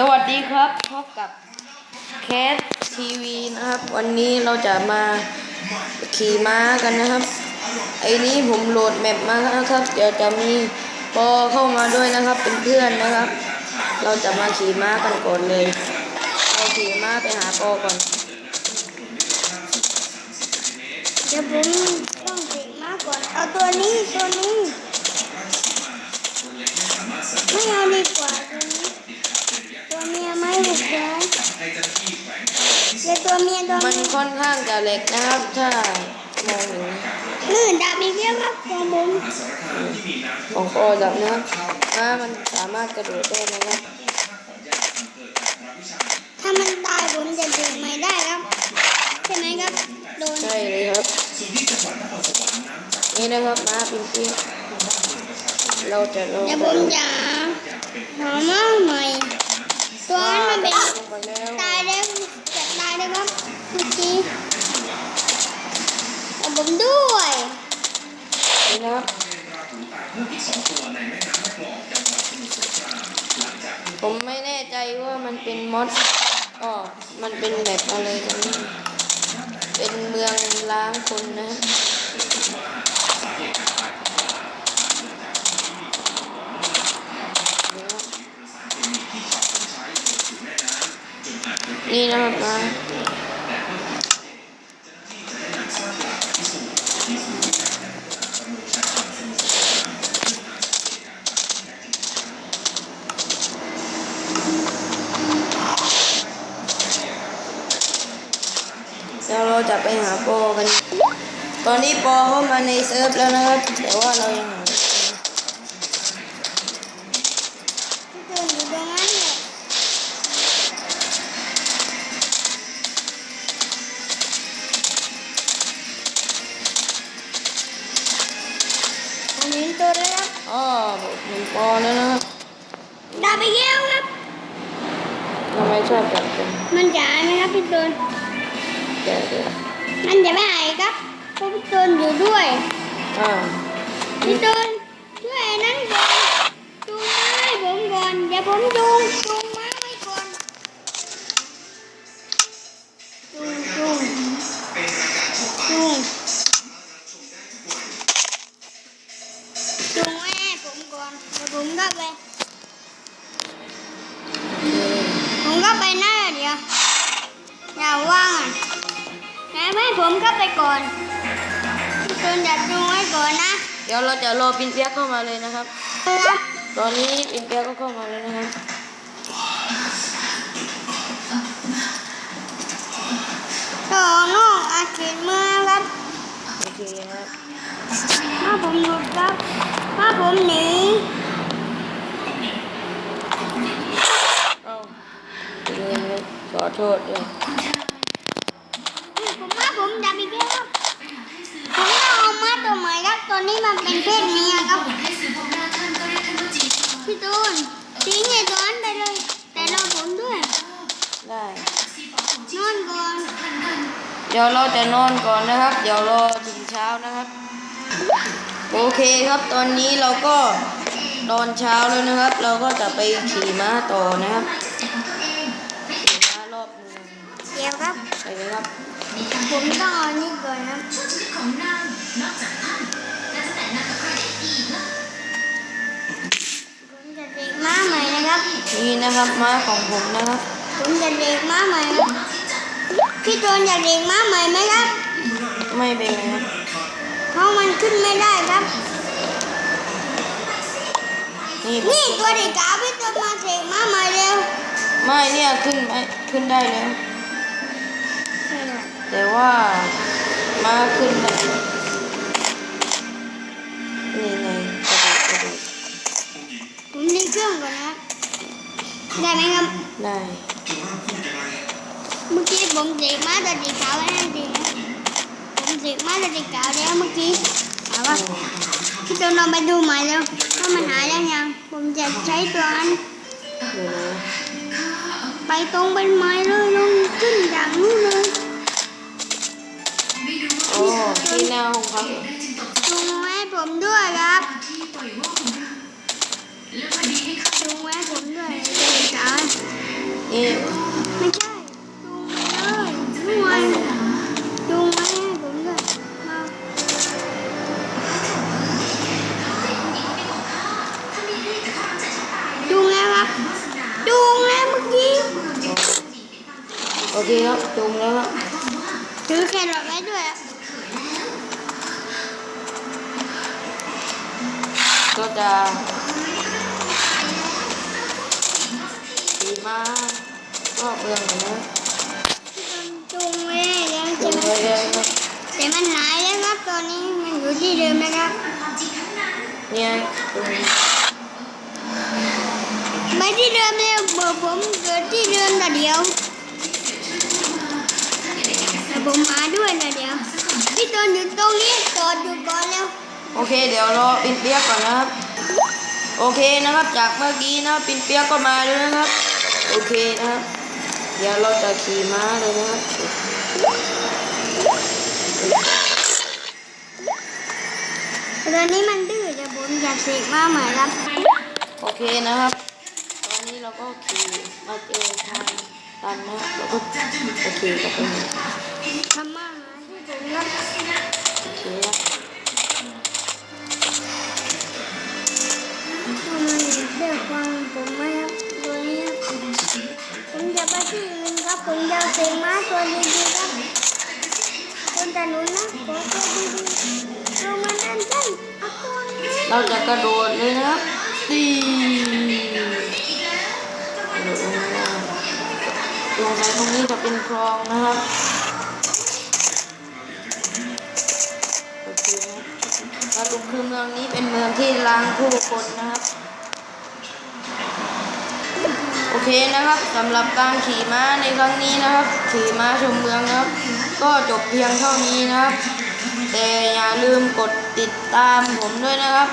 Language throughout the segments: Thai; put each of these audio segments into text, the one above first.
สวัสดีครับพบกับแคสทีวีนะครับ วันนี้เราจะมาขี่ม้ากันนะครับ ไอ้นี้ผมโหลดแมปมานะครับ เดี๋ยวจะมีปอเข้ามาด้วยนะครับ เป็นเพื่อนนะครับ เราจะมาขี่ม้ากันก่อนเลยเราขี่ม้าไปหาปอก่อนเดี๋ยวผมต้องเด็กมาก่อนเอาตัวนี้ตัวนี้ ไม่เอาดีกว่าตัวนี้ ตัวเมียไม่ถูกใจเดี๋ยวตัวเมียตัวมันเมียค่อนข้างจะเล็กนะครับ ถ้ามองอย่างนี้ลื่นดาบอีกแล้วครับของผมของปอจับนะครับม้ามันสามารถกระโดดได้นะครับ ถ้ามันตายผมจะเด็กใหม่ได้ครับ ใช่ไหมครับ โดน ใช่เลยครับ นี่นะครับม้าปิงปิงเราจะลงเดี๋ยวผมจะหามาใหม่ตัวนั้นมันเป็นลงไปแล้วตายได้จะตายได้ครับ เมื่อกี้เอาผมด้วยนะครับผมไม่แน่ใจว่ามันเป็นมอสก็มันเป็นแบบอะไรกันเป็นเมืองล้างคนนะนี่นะครับมา เดี๋ยวเราจะไปหาโปอกัน ตอนนี้ปอเข้ามาในเซิร์ฟแล้วนะครับ แต่ว่าเรายังหาไม่เจอที่เดินอยู่ตรงนั้นแหละผมเห็นตัวแล้วครับอ๋อเห็นปอแล้วนะครับดาบไปเย้วครับทำไมชอบจับเป็นมันจะหายไหมครับพี่ตูน แก่เด็กมันจะไม่หายครับเพราะพี่ตูนอยู่ด้วยอ่าพี่ตูนช่วยไอ้นั่นก่อนจูงม้าให้ผมก่อนเดี๋ยวผมจูงจู ให้ผมก็ไปก่อนพี่ตูนจับจูงไว้ก่อนนะ เดี๋ยวเราจะรอปินเปียกเข้ามาเลยนะครับ ครับตอนนี้ปินเปียกก็เข้ามาแล้วนะครับต่อนอกอาเขตเมืองครับโอเคครับถ้าผมหลุดครับถ้าผมหนีเอ้าเป็นไงครับขอโทษด้วย ผมว่าผมดับอีกแล้วครับผมต้องเอามาตัวใหม่ครับตัวนี้ มันเป็นเพศเมียครับพี่ตูนทิ้งไอ้ตัวนั้นไปเลย แต่รอผมด้วยได้นอนก่อน เดี๋ยวเราจะนอนก่อนนะครับ เดี๋ยวรอถึงเช้านะครับ โอเคครับตอนนี้เราก็ตอนเช้าแล้วนะครับ เราก็จะไปขี่ม้าต่อนะครับขี่ม้ารอบเมืองเดี๋ยวครับไปเลยครับผมต้องเอานี่ก่อน นี่นะครับม้าของผมนะครับผมจะเด็กม้าใหม่ครับพี่ตูนอยากเด็กม้าใหม่ไหมครับ ไม่เป็นไรครับเพราะมันขึ้นไม่ได้ครับ นี่นี่ตัวเด็กกาพี่ตูนมาเสกม้าใหม่เร็วไม่เนี่ยขึ้นไม่ขึ้นได้แล้วแต่ว่าม้าขึ้นได้ ได้ไหมครับ ได้ เมื่อกี้ผมเสกม้าตัวเด็กกาไว้ให้ดีนะผมเสกม้าตัวเด็กกาแล้วเมื่อกี้ถามว่าพี่ตูนลองไปดูใหม่เร็วว่ามันหายยังยัง ผมจะใช้ตัวนั้นเดี๋ยวนะไปตรงเป็นไม้เลยลงขึ้นจากนู้นเลยโอ้ที่หน้าห้องพักจูงไว้ให้ผมด้วยครับจูงไว้ให้ผมด้วย เด็กสาวนี่ไม่ใช่จูงเลยจูงไว้จูงไว้ให้ผมด้วยมาจูงแล้วครับจูงแล้วเมื่อกี้โอเคครับจูงแล้วครับถือแครอทไว้ด้วย ก็จะ รอบเมืองหน่อยนะจูงไว้แล้วจูใช่งไหมไปเลยครับแต่มันหายแล้วครับตอนนี้มันอยู่ที่เดิมนะครับเนี่ยจูงไปที่เดิมเลยเบอร์ผมเกิดที่เดิมแต่เดียวแต่ผมมาด้วยแต่เดียวพี่ตอนอยู่ตรงนี้จอดอยู่ก่อนแล้วโอเค เดี๋ยวรอปินเปียกก่อนนะครับ โอเคนะครับ จากเมื่อกี้นะปินเปียกก็มาแล้วนะครับ โอเคนะครับ เดี๋ยวเราจะขี่ม้าเลยนะครับตอนนี้มันดื้อเดี๋ยวผมจะเสกมาใหม่ครับโอเคนะครับ ตอนนี้เราก็ขี่มาเจอทางตันนะครับเราก็โอเคกับตรงนี้ทำมาหาที่ผมครับ ตัวดีๆครับคนถนนนะขอตัวดีๆลงมาด้านใต้เอาตัวนี้เราจะกระโดดเลยนะตีกระโดดลงมาลงไปตรงนี้จะเป็นคลองนะครับโอเคครับสรุปคือเมืองนี้เป็นเมืองที่ล้างผู้คนนะครับ อเคนะครับสำหรับการขี่ม้าในครั้งนี้นะครับ ขี่ม้าชมเมืองนะครับ ก็จบเพียงเท่านี้นะครับ แต่อย่าลืมกดติดตามผมด้วยนะครับ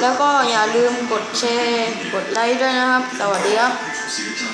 แล้วก็อย่าลืมกดแชร์ กดไลค์ด้วยนะครับ สวัสดีครับ